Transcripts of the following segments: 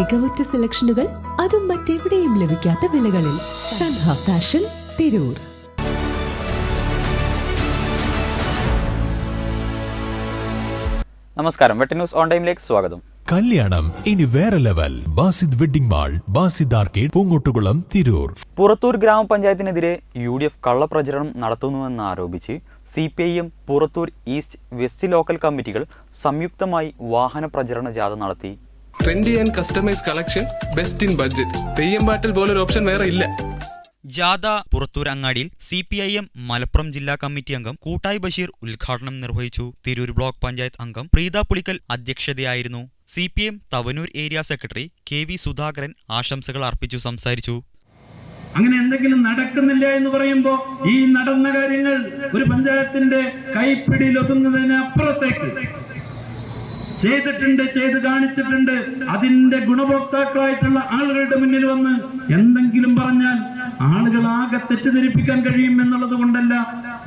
മികവുറ്റ സെലക്ഷനുകൾ അതും മറ്റെവിടെയും ലഭിക്കാത്ത വിലകളിൽ സൻഹ ഫാഷൻ തിരൂർ. നമസ്കാരം. വെട്ടി ന്യൂസ് ഓൺ ടൈമിലേക്ക് സ്വാഗതം. കല്യാണം ഇനി വേറെ level. Basid wedding mall Basid arcade Poongottukulam Tirur. Purathur ഗ്രാമപഞ്ചായത്തിനെതിരെ U D F കള്ളപ്രചരണം നടത്തുന്നുവെന്ന് ആരോപിച്ച് C P I M Purathur east west local കമ്മിറ്റികൾ സംയുക്തമായി വാഹന പ്രചരണ ജാഥ നടത്തി trendy and customise collection best in budget. Theyyam പാട്ടിൽ പോലൊരു ഓപ്ഷൻ വേറെ ഇല്ല. ജാഥ പുറത്തൂർ അങ്ങാടിയിൽ C P I M Malappuram ജില്ലാ കമ്മിറ്റി അംഗം കൂട്ടായി ബഷീർ ഉദ്ഘാടനം നിർവഹിച്ചു. തിരൂർ ബ്ലോക്ക് പഞ്ചായത്ത് അംഗം Preetha Pulikkal അധ്യക്ഷതയായിരുന്നു. C P M Thavanur area secretary K V Sudhakaran ആശംസകൾ അർപ്പിച്ചു സംസാരിച്ചു. അങ്ങനെ എന്തെങ്കിലും നടക്കുന്നില്ല എന്ന് പറയുമ്പോൾ ഈ നടന്ന കാര്യങ്ങൾ ഒരു പഞ്ചായത്തിന്റെ കൈപ്പിടിയിൽ ഒതുങ്ങുന്നതിന് അപ്പുറത്തേക്ക് ചെയ്തിട്ടുണ്ട് ചെയ്ത് കാണിച്ചിട്ടുണ്ട്. അതിന്റെ ഗുണഭോക്താക്കളായിട്ടുള്ള ആളുകളുടെ മുന്നിൽ വന്ന് എന്തെങ്കിലും പറഞ്ഞാൽ ആളുകൾ ആകെ തെറ്റിദ്ധരിപ്പിക്കാൻ കഴിയും എന്നുള്ളത് കൊണ്ടല്ല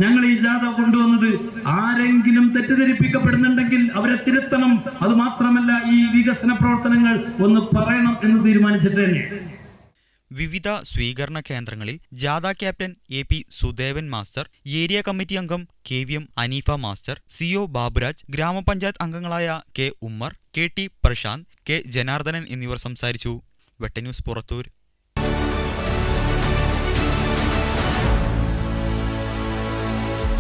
ഞങ്ങൾ ഈ ജാഥ കൊണ്ടുവന്നത്. ആരെങ്കിലും തെറ്റിദ്ധരിപ്പിക്കപ്പെടുന്നുണ്ടെങ്കിൽ അവരെ തിരുത്തണം. അത് മാത്രമല്ല ഈ വികസന പ്രവർത്തനങ്ങൾ ഒന്ന് പറയണം എന്ന് തീരുമാനിച്ചിട്ട് തന്നെയാണ്. വിവിധ സ്വീകരണ കേന്ദ്രങ്ങളിൽ ജാഥ captain A P Sudevan master area committee അംഗം K V M Aneefa master C O Baburaj ഗ്രാമപഞ്ചായത്ത് അംഗങ്ങളായ K Ummer K T Prashanth K Janardanan എന്നിവർ സംസാരിച്ചു. വെട്ടന്യൂസ് പുറത്തൂർ.